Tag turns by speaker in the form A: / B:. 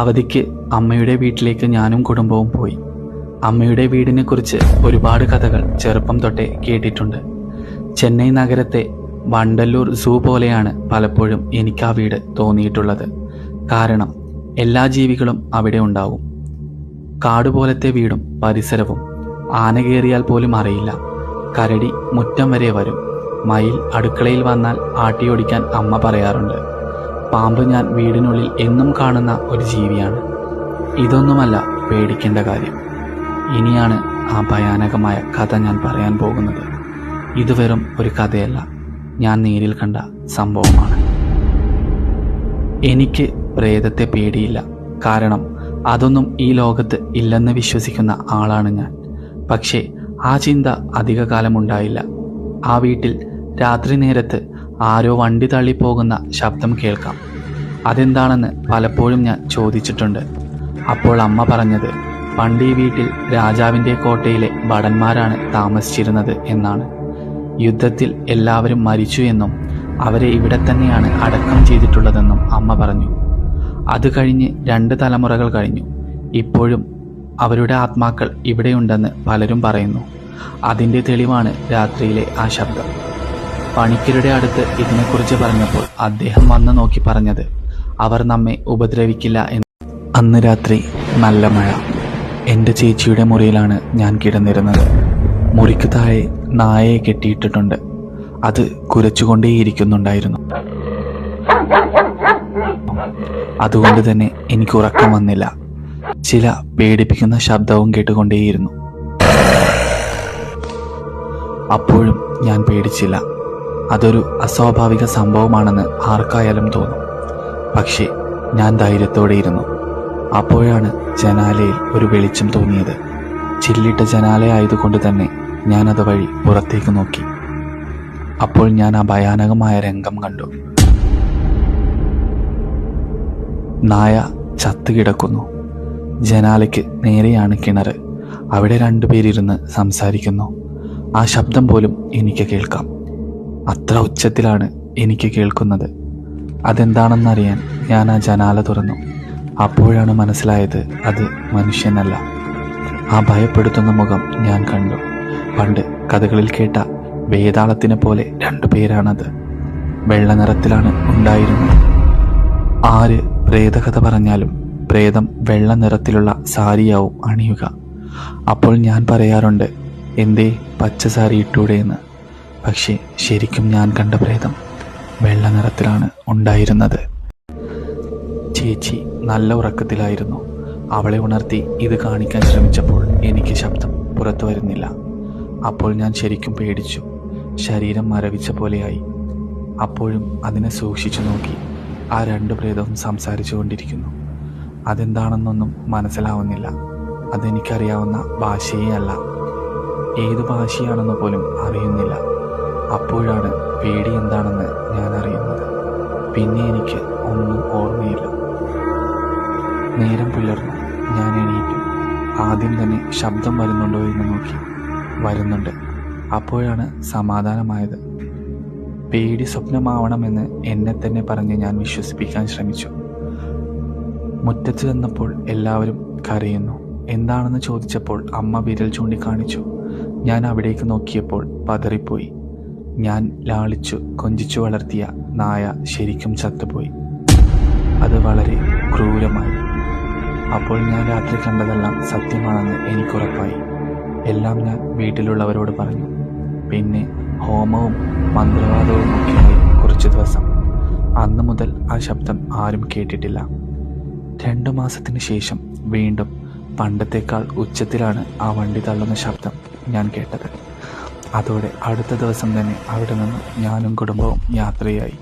A: അവധിക്ക് അമ്മയുടെ വീട്ടിലേക്ക് ഞാനും കുടുംബവും പോയി. അമ്മയുടെ വീടിനെക്കുറിച്ച് ഒരുപാട് കഥകൾ ചെറുപ്പം തൊട്ടേ കേട്ടിട്ടുണ്ട്. ചെന്നൈ നഗരത്തെ വണ്ടല്ലൂർ സൂ പോലെയാണ് പലപ്പോഴും എനിക്ക് ആ വീട് തോന്നിയിട്ടുള്ളത്. കാരണം എല്ലാ ജീവികളും അവിടെ ഉണ്ടാവും. കാടുപോലത്തെ വീടും പരിസരവും. ആന കയറിയാൽ പോലും അറിയില്ല. കരടി മുറ്റം വരെ വരും. മയിൽ അടുക്കളയിൽ വന്നാൽ ആട്ടിയോടിക്കാൻ അമ്മ പറയാറുണ്ട്. പാമ്പ് ഞാൻ വീടിനുള്ളിൽ എന്നും കാണുന്ന ഒരു ജീവിയാണ്. ഇതൊന്നുമല്ല പേടിക്കേണ്ട കാര്യം. ഇനിയാണ് ആ ഭയാനകമായ കഥ ഞാൻ പറയാൻ പോകുന്നത്. ഇത് വെറും ഒരു കഥയല്ല. ഞാൻ നേരിൽ കണ്ട സംഭവമാണ്. എനിക്ക് പ്രേതത്തെ പേടിയില്ല. കാരണം അതൊന്നും ഈ ലോകത്ത് ഇല്ലെന്ന് വിശ്വസിക്കുന്ന ആളാണ് ഞാൻ. പക്ഷേ ആ ചിന്ത അധികകാലം ഉണ്ടായില്ല ആ വീട്ടിൽ രാത്രി നേരത്ത് ആരോ വണ്ടി തള്ളിപ്പോകുന്ന ശബ്ദം കേൾക്കാം. അതെന്താണെന്ന് പലപ്പോഴും ഞാൻ ചോദിച്ചിട്ടുണ്ട്. അപ്പോൾ അമ്മ പറഞ്ഞത് പണ്ട് ഈ വീട്ടിൽ രാജാവിന്റെ കോട്ടയിലെ ഭടന്മാരാണ് താമസിച്ചിരുന്നത് എന്നാണ്. യുദ്ധത്തിൽ എല്ലാവരും മരിച്ചു എന്നും അവരെ ഇവിടെ തന്നെയാണ് അടക്കം ചെയ്തിട്ടുള്ളതെന്നും അമ്മ പറഞ്ഞു. അത് കഴിഞ്ഞ് രണ്ട് തലമുറകൾ കഴിഞ്ഞു. ഇപ്പോഴും അവരുടെ ആത്മാക്കൾ ഇവിടെയുണ്ടെന്ന് പലരും പറയുന്നു. അതിന്റെ തെളിവാണ് രാത്രിയിലെ ആ ശബ്ദം. പണിക്കരുടെ അടുത്ത് ഇതിനെക്കുറിച്ച് പറഞ്ഞപ്പോൾ അദ്ദേഹം വന്ന് നോക്കി പറഞ്ഞത് അവർ നമ്മെ ഉപദ്രവിക്കില്ല എന്ന്. അന്ന് രാത്രി നല്ല മഴ. എന്റെ ചേച്ചിയുടെ മുറിയിലാണ് ഞാൻ കിടന്നിരുന്നത്. മുറിക്ക് താഴെ നായയെ കെട്ടിയിട്ടിട്ടുണ്ട്. അത് കുരച്ചുകൊണ്ടേയിരിക്കുന്നുണ്ടായിരുന്നു. അതുകൊണ്ട് തന്നെ എനിക്ക് ഉറക്കം വന്നില്ല. ചില പേടിപ്പിക്കുന്ന ശബ്ദവും കേട്ടുകൊണ്ടേയിരുന്നു. അപ്പോഴും ഞാൻ പേടിച്ചില്ല. അതൊരു അസ്വാഭാവിക സംഭവമാണെന്ന് ആർക്കായാലും തോന്നും. പക്ഷേ ഞാൻ ധൈര്യത്തോടെ ഇരുന്നു അപ്പോഴാണ് ജനാലയിൽ ഒരു വെളിച്ചം തോന്നിയത്. ചില്ലിട്ട ജനാലയായതുകൊണ്ട് തന്നെ ഞാൻ അത് വഴി പുറത്തേക്ക് നോക്കി. അപ്പോൾ ഞാൻ ആ ഭയാനകമായ രംഗം കണ്ടു. നായ ചത്തുകിടക്കുന്നു ജനാലയ്ക്ക് നേരെയാണ് കിണർ അവിടെ രണ്ടുപേരിരുന്ന് സംസാരിക്കുന്നു. ആ ശബ്ദം പോലും എനിക്ക് കേൾക്കാം. അത്ര ഉച്ചത്തിലാണ് എനിക്ക് കേൾക്കുന്നത്. അതെന്താണെന്നറിയാൻ ഞാൻ ആ ജനാല തുറന്നു. അപ്പോഴാണ് മനസ്സിലായത് അത് മനുഷ്യനല്ല. ആ ഭയപ്പെടുത്തുന്ന മുഖം ഞാൻ കണ്ടു. പണ്ട് കഥകളിൽ കേട്ട വേതാളത്തിനെ പോലെ രണ്ടു പേരാണത്. വെള്ള നിറത്തിലാണ് ഉണ്ടായിരുന്നത്. ആര് പ്രേതകഥ പറഞ്ഞാലും പ്രേതം വെള്ള നിറത്തിലുള്ള സാരിയാവും അണിയുക. അപ്പോൾ ഞാൻ പറയാറുണ്ട് എന്തേ പച്ച സാരി ഇട്ടൂടെ എന്ന് പക്ഷേ ശരിക്കും ഞാൻ കണ്ട പ്രേതം വെള്ള നിറത്തിലാണ് ഉണ്ടായിരുന്നത്. ചേച്ചി നല്ല ഉറക്കത്തിലായിരുന്നു. അവളെ ഉണർത്തി ഇത് കാണിക്കാൻ ശ്രമിച്ചപ്പോൾ എനിക്ക് ശബ്ദം പുറത്തു വരുന്നില്ല. അപ്പോൾ ഞാൻ ശരിക്കും പേടിച്ചു. ശരീരം മരവിച്ച പോലെയായി. അപ്പോഴും അതിനെ സൂക്ഷിച്ചു നോക്കി ആ രണ്ട് പ്രേതവും സംസാരിച്ചു കൊണ്ടിരിക്കുന്നു. അതെന്താണെന്നൊന്നും മനസ്സിലാവുന്നില്ല. അതെനിക്കറിയാവുന്ന ഭാഷയേ അല്ല. ഏത് ഭാഷയാണെന്ന് പോലും അറിയുന്നില്ല. അപ്പോഴാണ് പേടി എന്താണെന്ന് ഞാൻ അറിയുന്നത്. പിന്നെ എനിക്ക് ഒന്നും ഓർമ്മയില്ല. നേരം പുലർന്നു. ഞാൻ എണീറ്റു. ആദ്യം തന്നെ ശബ്ദം വരുന്നുണ്ടോ എന്ന് നോക്കി. വരുന്നുണ്ട്. അപ്പോഴാണ് സമാധാനമായത്. പേടി സ്വപ്നമാവണമെന്ന് എന്നെ തന്നെ പറഞ്ഞ് ഞാൻ വിശ്വസിപ്പിക്കാൻ ശ്രമിച്ചു. മുറ്റത്ത് ചെന്നപ്പോൾ എല്ലാവരും കരയുന്നു. എന്താണെന്ന് ചോദിച്ചപ്പോൾ അമ്മ വിരൽ ചൂണ്ടിക്കാണിച്ചു. ഞാൻ അവിടേക്ക് നോക്കിയപ്പോൾ പതറിപ്പോയി. ഞാൻ ലാളിച്ചു കൊഞ്ചിച്ചു വളർത്തിയ നായ ശരിക്കും ചത്തുപോയി. അത് വളരെ ക്രൂരമായി. അപ്പോൾ ഞാൻ രാത്രി കണ്ടതെല്ലാം സത്യമാണെന്ന് എനിക്കുറപ്പായി എല്ലാം ഞാൻ വീട്ടിലുള്ളവരോട് പറഞ്ഞു. പിന്നെ ഹോമവും മന്ത്രവാദവും ഒക്കെയായി കുറച്ച് ദിവസം. അന്ന് മുതൽ ആ ശബ്ദം ആരും കേട്ടിട്ടില്ല. രണ്ടു മാസത്തിന് ശേഷം വീണ്ടും പണ്ടത്തേക്കാൾ ഉച്ചത്തിലാണ് ആ വണ്ടി തള്ളുന്ന ശബ്ദം ഞാൻ കേട്ടത്. അതോടെ അടുത്ത ദിവസം തന്നെ അവിടെ നിന്ന് ഞാനും കുടുംബവും യാത്രയായി.